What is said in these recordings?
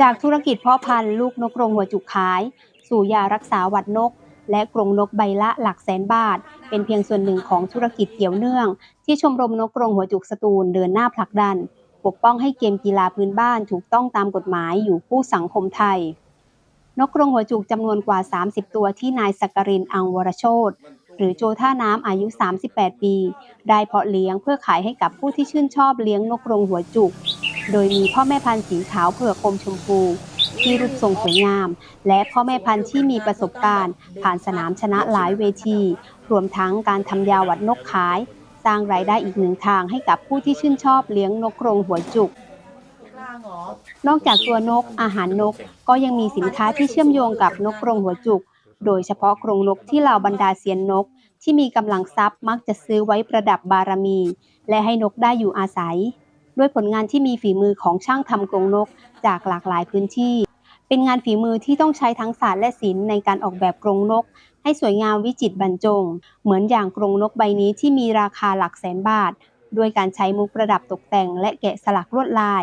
จากธุรกิจพาะพันธุ์ลูกนกกรงหัวจุกขาย สู่ยารักษาหวัดนก และกรงนกใบละหลักแสนบาท เป็นเพียงส่วนหนึ่งของธุรกิจเกี่ยวเนื่อง ที่ชมรมนกกรงหัวจุกสตูลเดินหน้าผลักดัน ปกป้องให้เกมกีฬาพื้นบ้านถูกต้องตามกฎหมายอยู่คู่สังคมไทย นกกรงหัวจุกจำนวนกว่า 30 ตัวที่นายสักกรินอังวรโชตหรือโจท่าน้ำอายุ 38 ปี ได้เพาะเลี้ยงเพื่อขายให้กับผู้ที่ชื่นชอบเลี้ยงนกกรงหัวจุก โดยมีพ่อแม่พันธุ์สีขาวเผือกอมชมพูที่รูปทรงสวยงาม และพ่อแม่พันธุ์ที่มีประสบการณ์ ผ่านสนามชนะหลายเวที รวมทั้งการทำยาหวัดนกขาย สร้างรายได้อีกหนึ่งทางให้กับผู้ที่ชื่นชอบเลี้ยงนกกรงหัวจุก นอกจากตัวนกอาหารนกก็ยังมีสินค้าที่เชื่อมโยงกับนกกรงหัวจุก โดยเฉพาะกรงนกที่เหล่าบรรดาเซียนนก ที่มีกำลังทรัพย์มักจะซื้อไว้ประดับบารมี และให้นกได้อยู่อาศัย ด้วยผลงานที่มีฝีมือของช่างทำกรงนก จากหลากหลายพื้นที่ เป็นงานฝีมือที่ต้องใช้ทั้งศาสตร์และศิลป์ในการออกแบบกรงนก ให้สวยงามวิจิตรบรรจง เหมือนอย่างกรงนกใบนี้ที่มีราคาหลักแสนบาท ด้วยการใช้มุกประดับตกแต่ง และแกะสลักลวดลาย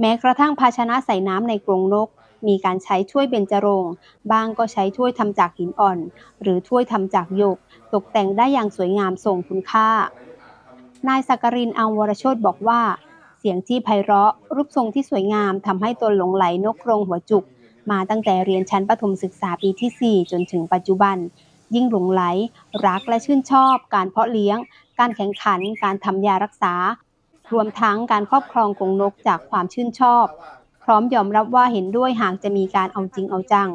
แม้กระทั่งภาชนะใส่น้ำในกรงนกมีการใช้ถ้วยเบญจรงค์บางก็ใช้ถ้วยทำจากหินอ่อน หรือถ้วยทำจากหยก ตกแต่งได้อย่างสวยงามทรงคุณค่า นายสักกรินอังวรโชตบอกว่า เสียงที่ไพเราะ รูปทรงที่สวยงามทำให้ตนหลงไหลนกกรงหัวจุก มาตั้งแต่เรียนชั้นประถมศึกษาปีที่ 4 จนถึงปัจจุบัน ยิ่งหลงไหล รักและชื่นชอบ การเพาะเลี้ยง การแข่งขัน การทำยารักษา รวมทั้งการครอบครองกรงนกจากความชื่นชอบ พร้อมยอมรับว่าเห็นด้วยหากจะมีการเอาจริงเอาจัง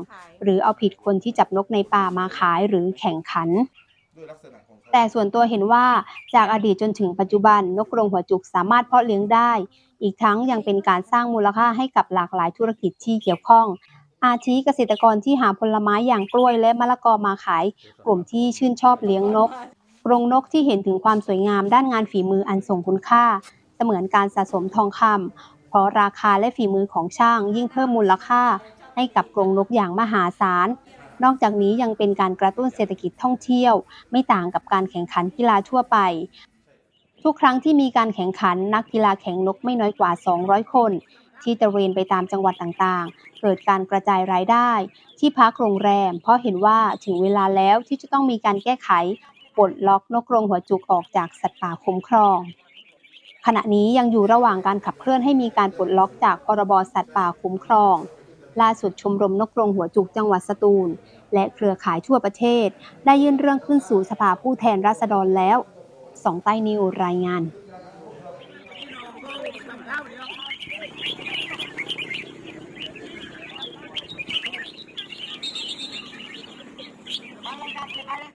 หรือเอาผิดคนที่จับนกในป่ามาขายหรือแข่งขัน แต่ส่วนตัวเห็นว่าจากอดีตจนถึงปัจจุบันนกกรงหัวจุกสามารถเพาะเลี้ยงได้ อีกทั้งยังเป็นการสร้างมูลค่าให้กับหลากหลายธุรกิจที่เกี่ยวข้อง อาทิเกษตรกรที่หาผลไม้อย่างกล้วยและมะละกอมาขาย กลุ่มที่ชื่นชอบเลี้ยงนกกรงนกที่เห็นถึงความสวยงามด้านงานฝีมืออันทรงคุณค่า เสมือนการสะสมทองคำเพราะราคาและฝีมือของช่างยิ่งเพิ่มมูลค่าให้กับกรงนกอย่างมหาศาล นอกจากนี้ยังเป็นการกระตุ้นเศรษฐกิจท่องเที่ยว ไม่ต่างกับการแข่งขันกีฬาทั่วไป ทุกครั้งที่มีการแข่งขันนักกีฬาแข่งนกไม่น้อยกว่า 200 คน ที่ตะเวนไปตามจังหวัดต่างๆ เกิดการกระจายรายได้ ที่พักโรงแรม เพราะเห็นว่าถึงเวลาแล้วที่จะต้องมีการแก้ไขปลดล็อกนกกรงหัวจุกออกจากสัตว์ป่าคุ้มครองขณะนี้ยังอยู่ระหว่างการขับเคลื่อนให้มีการปลดล็อกจากพรบสัตว์ป่าคุ้มครอง ล่าสุดชมรมนกกรงหัวจุกจังหวัดสตูล และเครือข่ายทั่วประเทศ ได้ยื่นเรื่องขึ้นสู่สภาผู้แทนราษฎรแล้วสองใต้นิวรายงาน